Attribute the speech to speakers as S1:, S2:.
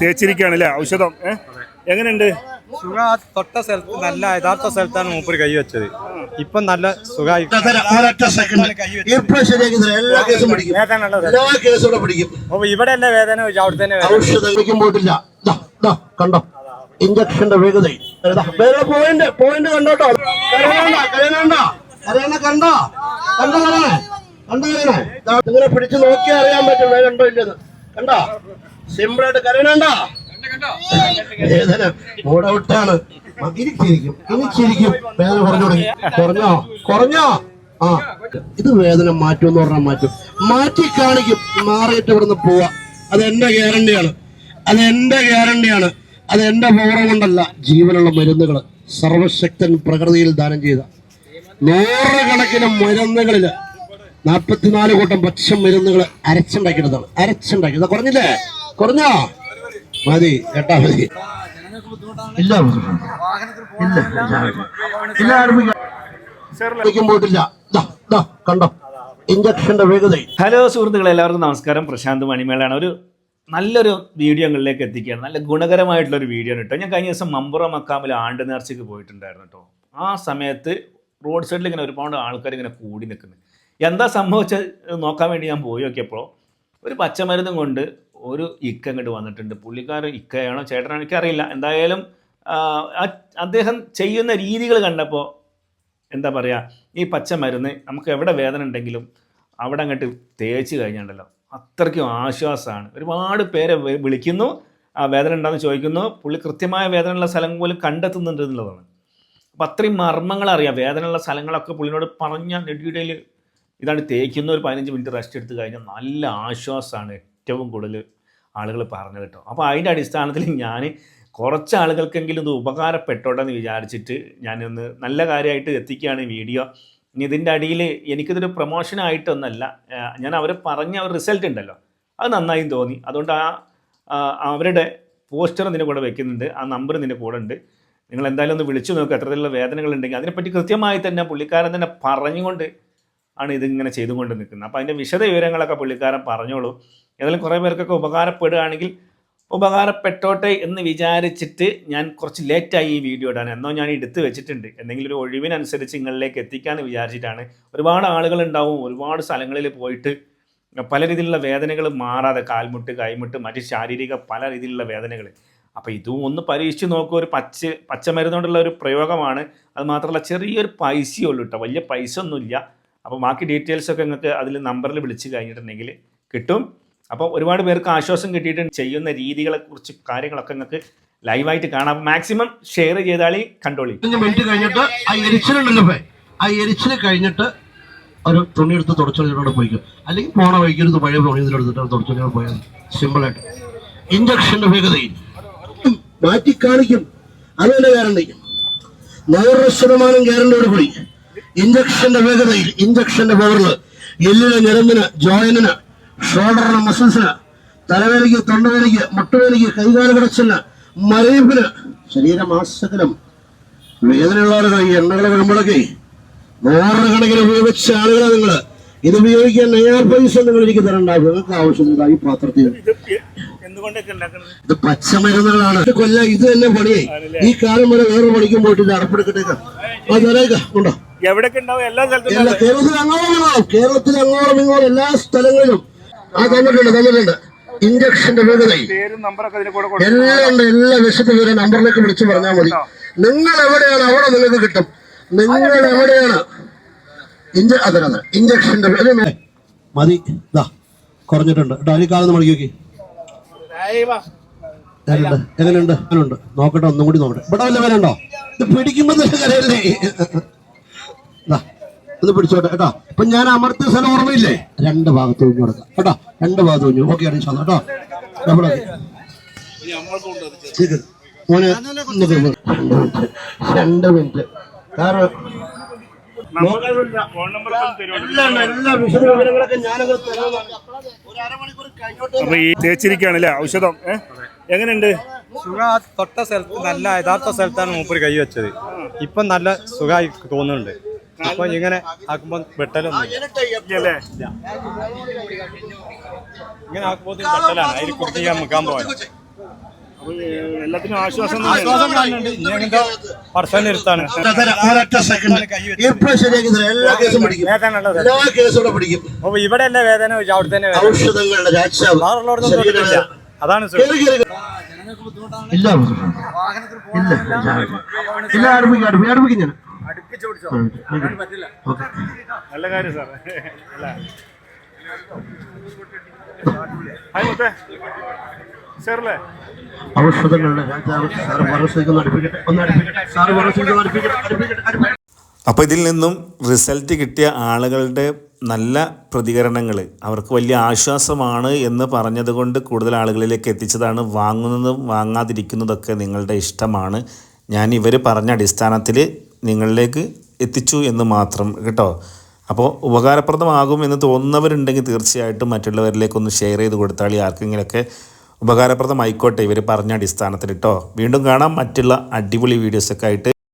S1: തേച്ചിരിക്കുകയാണ് അല്ലേ ഔഷധം. ഏഹ് എങ്ങനെയുണ്ട്?
S2: സുഖ തൊട്ട സ്ഥലത്ത് നല്ല യഥാർത്ഥ സ്ഥലത്താണ് മൂപ്പര് കൈ വെച്ചത്. ഇപ്പം നല്ല സുഖമായി. അപ്പൊ ഇവിടെ അല്ലേ വേദന ചോദിച്ചു അവിടെ തന്നെ വേദന.
S3: ഔഷധം കഴിക്കാൻ പോയിട്ടില്ല. ദാ, ദാ, കണ്ടോ? ഇഞ്ചക്ഷന്റെ വേഗത വേറെ പോയിന്റ് പോയിന്റ് കണ്ടോട്ടോ കരയണ്ട കരയണ്ട. കരയണ കണ്ടോ? കണ്ടോ കണ്ടോ ഇങ്ങനെ പിടിച്ചു നോക്കിയാൽ അറിയാൻ പറ്റുള്ളൂ കണ്ടോ ഇല്ലെന്ന് കണ്ടോ? സിമ്പിൾ ആയിട്ട് കരയണണ്ട വേദന മൂഡ് ഔട്ടാണ് ഇനി ചിരിക്കും ഇനി ചിരിക്കും വേദന കുറഞ്ഞു തുടങ്ങി. കുറഞ്ഞോ? കുറഞ്ഞോ? ആ. ഇത് വേദന മാറ്റും എന്ന് പറഞ്ഞാൽ മാറ്റും. മാറ്റി കാണിക്കും. മാറിയിട്ട് ഇവിടുന്ന് പോവാ. അത് എന്റെ ഗ്യാരണ്ടിയാണ് അത് എന്റെ ഗ്യാരണ്ടിയാണ് അത് എന്റെ പവർ കൊണ്ടല്ല. ജീവനുള്ള മരുന്നുകൾ സർവശക്തൻ പ്രകൃതിയിൽ ദാനം ചെയ്ത. നൂറുകണക്കിന് മരുന്നുകളിൽ നാൽപ്പത്തിനാല് കൂട്ടം പക്ഷം മരുന്നുകൾ അരച്ചുണ്ടാക്കിയതാണ്. അരച്ചുണ്ടാക്കിയത് കുറഞ്ഞില്ലേ? കുറഞ്ഞോ? മതി കേട്ടാ മതി. ഇല്ല ഇല്ല കണ്ടോ? ഇഞ്ചക്ഷന്റെ വേഗത
S1: ഹലോ സുഹൃത്തുക്കളെ എല്ലാവർക്കും നമസ്കാരം. പ്രശാന്ത് മണിമേളാണ് ഒരു നല്ലൊരു വീഡിയോകളിലേക്ക് എത്തിക്കുകയാണ്. നല്ല ഗുണകരമായിട്ടുള്ള ഒരു വീഡിയോ ആണ് കേട്ടോ. ഞാൻ കഴിഞ്ഞ ദിവസം മമ്പുറ മക്കാമിൽ ആണ്ട് നേർച്ചയ്ക്ക് പോയിട്ടുണ്ടായിരുന്നു കേട്ടോ. ആ സമയത്ത് റോഡ് സൈഡിൽ ഇങ്ങനെ ഒരുപാട് ആൾക്കാർ ഇങ്ങനെ കൂടി നിൽക്കുന്നത് എന്താ സംഭവിച്ചത്? നോക്കാൻ വേണ്ടി ഞാൻ പോയി നോക്കിയപ്പോൾ ഒരു പച്ചമരുന്നും കൊണ്ട് ഒരു ഇക്ക ഇങ്ങോട്ട് വന്നിട്ടുണ്ട്. പുള്ളിക്കാരൻ ഇക്കയാണോ ചേട്ടനാണോ എനിക്കറിയില്ല. എന്തായാലും അദ്ദേഹം ചെയ്യുന്ന രീതികൾ കണ്ടപ്പോൾ എന്താ പറയുക ഈ പച്ചമരുന്ന് നമുക്ക് എവിടെ വേദന ഉണ്ടെങ്കിലും അവിടെ അങ്ങോട്ട് തേച്ച് കഴിഞ്ഞാണ്ടല്ലോ. അത്രയ്ക്കും ആശ്വാസമാണ്. ഒരുപാട് പേരെ വിളിക്കുന്നു. ആ വേദന ഉണ്ടെന്ന് ചോദിക്കുന്നു. പുള്ളി കൃത്യമായ വേദനയുള്ള സ്ഥലം പോലും കണ്ടെത്തുന്നുണ്ട് എന്നുള്ളതാണ്. അപ്പം അത്രയും മർമ്മങ്ങൾ അറിയാം വേദനയുള്ള സ്ഥലങ്ങളൊക്കെ പുള്ളിനോട് പറഞ്ഞ നെടിയിടയിൽ ഇതാണ് തേക്കുന്ന ഒരു പതിനഞ്ച് മിനിറ്റ് റെസ്റ്റ് എടുത്തു കഴിഞ്ഞാൽ നല്ല ആശ്വാസമാണ് ഏറ്റവും കൂടുതൽ ആളുകൾ പറഞ്ഞത് കേട്ടോ. അപ്പോൾ അതിന്റെ അടിസ്ഥാനത്തിൽ ഞാൻ കുറച്ച് ആളുകൾക്കെങ്കിലും ഇത് ഉപകാരപ്പെട്ടോട്ടെ എന്ന് വിചാരിച്ചിട്ട് ഞാനൊന്ന് നല്ല കാര്യമായിട്ട് എത്തിക്കുകയാണ് വീഡിയോ. ഇനി ഇതിന്റെ അടിയിൽ എനിക്കിതൊരു പ്രൊമോഷനായിട്ടൊന്നല്ല ഞാൻ അവരെ പറഞ്ഞ ഒരു റിസൾട്ട് ഉണ്ടല്ലോ. അത് നന്നായി തോന്നി. അതുകൊണ്ട് ആ, അവരുടെ പോസ്റ്റർ നിന്റെ കൂടെ വെക്കുന്നുണ്ട്. ആ നമ്പർ നിന്റെ കൂടെ ഉണ്ട്. നിങ്ങൾ എന്തായാലും ഒന്ന് വിളിച്ചു നോക്കുക എത്രത്തിലുള്ള വേദനകളുണ്ടെങ്കിൽ. അതിനെപ്പറ്റി കൃത്യമായി തന്നെ പുള്ളിക്കാരൻ തന്നെ പറഞ്ഞുകൊണ്ട് ആണ് ഇതിങ്ങനെ ചെയ്തുകൊണ്ട് നിൽക്കുന്നത്. അപ്പോൾ അതിന്റെ വിശദ വിവരങ്ങളൊക്കെ പുള്ളിക്കാരൻ പറഞ്ഞോളൂ. ഏതായാലും കുറേ പേർക്കൊക്കെ ഉപകാരപ്പെടുകയാണെങ്കിൽ ഉപകാരപ്പെട്ടോട്ടെ എന്ന് വിചാരിച്ചിട്ട് ഞാൻ കുറച്ച് ലേറ്റായി ഈ വീഡിയോ ഇടാൻ. എന്നോ ഞാൻ എടുത്ത് വെച്ചിട്ടുണ്ട്. എന്തെങ്കിലും ഒരു ഒഴിവിനനുസരിച്ച് നിങ്ങളിലേക്ക് എത്തിക്കാമെന്ന് വിചാരിച്ചിട്ടാണ്. ഒരുപാട് ആളുകൾ ഉണ്ടാവും ഒരുപാട് സ്ഥലങ്ങളിൽ പോയിട്ട് പല രീതിയിലുള്ള വേദനകൾ മാറാതെ കാൽമുട്ട് കൈമുട്ട് മറ്റ് ശാരീരിക പല രീതിയിലുള്ള വേദനകൾ. അപ്പോൾ ഇതും ഒന്ന് പരീക്ഷിച്ച് നോക്കുക ഒരു പച്ച പച്ചമരുന്നുകൊണ്ടുള്ള ഒരു പ്രയോഗമാണ്. അത് മാത്രമല്ല ചെറിയൊരു പൈസയേ ഉള്ളൂ കേട്ടോ. വലിയ പൈസ ഒന്നുമില്ല അപ്പോൾ ബാക്കി ഡീറ്റെയിൽസ് ഒക്കെ നിങ്ങൾക്ക് അതിൽ നമ്പറിൽ വിളിച്ച് കഴിഞ്ഞിട്ടുണ്ടെങ്കിൽ കിട്ടും. അപ്പോൾ ഒരുപാട് പേർക്ക് ആശ്വാസം കിട്ടിയിട്ട് ചെയ്യുന്ന രീതികളെക്കുറിച്ച് കാര്യങ്ങളൊക്കെ നിങ്ങൾക്ക് ലൈവായിട്ട് കാണാം. മാക്സിമം ഷെയർ ചെയ്താളി കണ്ടോളി.
S3: മിനിറ്റ് കഴിഞ്ഞിട്ട് ആ എരിച്ചിലുണ്ടല്ലോ ആ എരിച്ചിൽ കഴിഞ്ഞിട്ട് ഒരു തുണി എടുത്ത് തുടച്ചോടെ പോയിക്കും. അല്ലെങ്കിൽ പോണ വഴിക്കരുത് പഴയ തുണി എടുത്തിട്ട് തുടച്ചോടെ പോയാൽ സിമ്പിളായിട്ട് ഇഞ്ചക്ഷന്റെ വേഗതയിൽ. മാറ്റി കാണിക്കും. അതിന്റെ ഗ്യാരണ്ടി നൂറ് ശതമാനം ഗ്യാരണ്ടിയോട് കൂടി. ഇഞ്ചക്ഷന്റെ വേഗതയിൽ ഇഞ്ചക്ഷന്റെ പവറിൽ എല്ലിന് ഞരമ്പിന് ജോയിനിന് ഷോൾഡറിന് മസിൽസിന് തലവേദനയ്ക്ക് തൊണ്ടവേദനയ്ക്ക് മുട്ടുവേദനയ്ക്ക് കൈകാല കിടച്ചിന് മരയിപ്പിന് ശരീരമാസകലം വേദനയുള്ള ആളുകൾ ഈ എണ്ണകൾ വരുമ്പോഴൊക്കെ നൂറുകണക്കിന് ഉപയോഗിച്ച ആളുകളെ നിങ്ങൾ ഇത് ഉപയോഗിക്കാൻ നയാർ പൈസ നിങ്ങൾ എനിക്ക് തരണ്ടാവും നിങ്ങൾക്ക് ആവശ്യമില്ല ഈ പാത്രത്തിൽ. ഇത് പച്ചമരുന്നുകളാണ് കൊല്ല ഇത് തന്നെ പണിയായി. ഈ കാലം വരെ വേറെ പണിക്കും പോയിട്ട് ഇത് അടപ്പെടുക്കട്ടേക്കാം അത് തരേക്കാം ഉണ്ടോ
S1: എവിടെയൊക്കെ ഉണ്ടാവും? എല്ലാ സ്ഥലത്തും
S3: കേരളത്തിൽ അങ്ങോളം ഇങ്ങോളം കേരളത്തിൽ അങ്ങോളം ഇങ്ങോളം എല്ലാ സ്ഥലങ്ങളിലും. ആ തന്നിട്ടുണ്ട് തന്നിട്ടുണ്ട് ഇഞ്ചക്ഷന്റെ
S1: കൊടുക്കും.
S3: എല്ലാം ഉണ്ട് എല്ലാ വിശദ വിവര നമ്പറിലേക്ക് വിളിച്ചു പറഞ്ഞാൽ മതി. നിങ്ങൾ എവിടെയാണ് അവിടെ നിങ്ങൾക്ക് കിട്ടും. നിങ്ങൾ എവിടെയാണ് ഇഞ്ച അതെ അതെ ഇഞ്ചക്ഷന്റെ മതി. ഇതാ കുറഞ്ഞിട്ടുണ്ട്. കേട്ടോ അതിൽ കാലം മണിക്ക് നോക്കി. എങ്ങനെയുണ്ട്? എങ്ങനെയുണ്ട്? അങ്ങനെയുണ്ട് നോക്കട്ടെ ഒന്നും കൂടി നോക്കട്ടെ. ഇവിടെ വല്ല വരണ്ടോ ഉണ്ടോ? ഇത് പിടിക്കുമ്പോ തന്നെ കരയല്ലേ ഒന്ന് പിടിച്ചോട്ടെ കേട്ടോ. അപ്പൊ ഞാൻ അമർത്തിയ സ്ഥലം ഓർമ്മയില്ലേ? രണ്ട് ഭാഗത്ത് ഒഴിഞ്ഞു കൊടുക്കാം. കേട്ടോ രണ്ട് ഭാഗത്ത് ഒഴിഞ്ഞു ഓക്കെ ആണ് കേട്ടോ. മോനെ കേറ്. രണ്ട് മിനിറ്റ്. കാരണം
S1: ഔഷധം? എങ്ങനെയുണ്ട്?
S2: സുഖ തൊട്ട സ്ഥലത്ത് നല്ല യഥാർത്ഥ സ്ഥലത്താണ് മൂപ്പര് കൈ വെച്ചത് ഇപ്പം നല്ല സുഖമായി തോന്നുന്നുണ്ട്. അപ്പൊ ഇങ്ങനെ ആക്കുമ്പോ വെട്ടലൊന്നും ഇങ്ങനെ ആക്കുമ്പോ വെട്ടലാണ്. അതിൽ കുട്ടി ഞാൻ മുക്കാൻ
S4: അപ്പൊ എല്ലാത്തിനും ആശ്വാസം
S2: വേദന അപ്പൊ ഇവിടെ അല്ലേ അവിടെ തന്നെ
S3: ഔഷധങ്ങളുടെ
S2: അതാണ്
S3: കേറി. ഇല്ല. ഇല്ല. ഇല്ല. അടുപ്പിക്കും ഞാൻ
S4: നല്ല കാര്യം സാർ അല്ല. ഹായ് മുത്തേ. സാറല്ലേ?
S3: ഔഷധങ്ങളുടെ രാജാവ് സാറ് മനസ്സിലേക്ക് അടുപ്പിക്കട്ടെ. ഒന്ന് അടുപ്പിക്കട്ടെ. സാറ് മനസ്സിലേക്ക് അടുപ്പിക്കട്ടെ. അടുപ്പിക്കട്ടെ. അടുപ്പിക്കട്ടെ.
S1: അപ്പോൾ ഇതിൽ നിന്നും റിസൾട്ട് കിട്ടിയ ആളുകളുടെ നല്ല പ്രതികരണങ്ങൾ അവർക്ക് വലിയ ആശ്വാസമാണ് എന്ന് പറഞ്ഞതുകൊണ്ട് കൂടുതൽ ആളുകളിലേക്ക് എത്തിച്ചതാണ്. വാങ്ങുന്നതും വാങ്ങാതിരിക്കുന്നതൊക്കെ നിങ്ങളുടെ ഇഷ്ടമാണ്. ഞാൻ ഇവർ പറഞ്ഞ അടിസ്ഥാനത്തിൽ നിങ്ങളിലേക്ക് എത്തിച്ചു എന്ന് മാത്രം കേട്ടോ? അപ്പോൾ ഉപകാരപ്രദമാകും എന്ന് തോന്നുന്നവരുണ്ടെങ്കിൽ തീർച്ചയായിട്ടും മറ്റുള്ളവരിലേക്കൊന്ന് ഷെയർ ചെയ്ത് കൊടുത്താൽ ആർക്കെങ്കിലൊക്കെ ഉപകാരപ്രദമായിക്കോട്ടെ ഇവർ പറഞ്ഞ അടിസ്ഥാനത്തിൽ കേട്ടോ? വീണ്ടും കാണാം. മറ്റുള്ള അടിപൊളി വീഡിയോസൊക്കെ ആയിട്ട്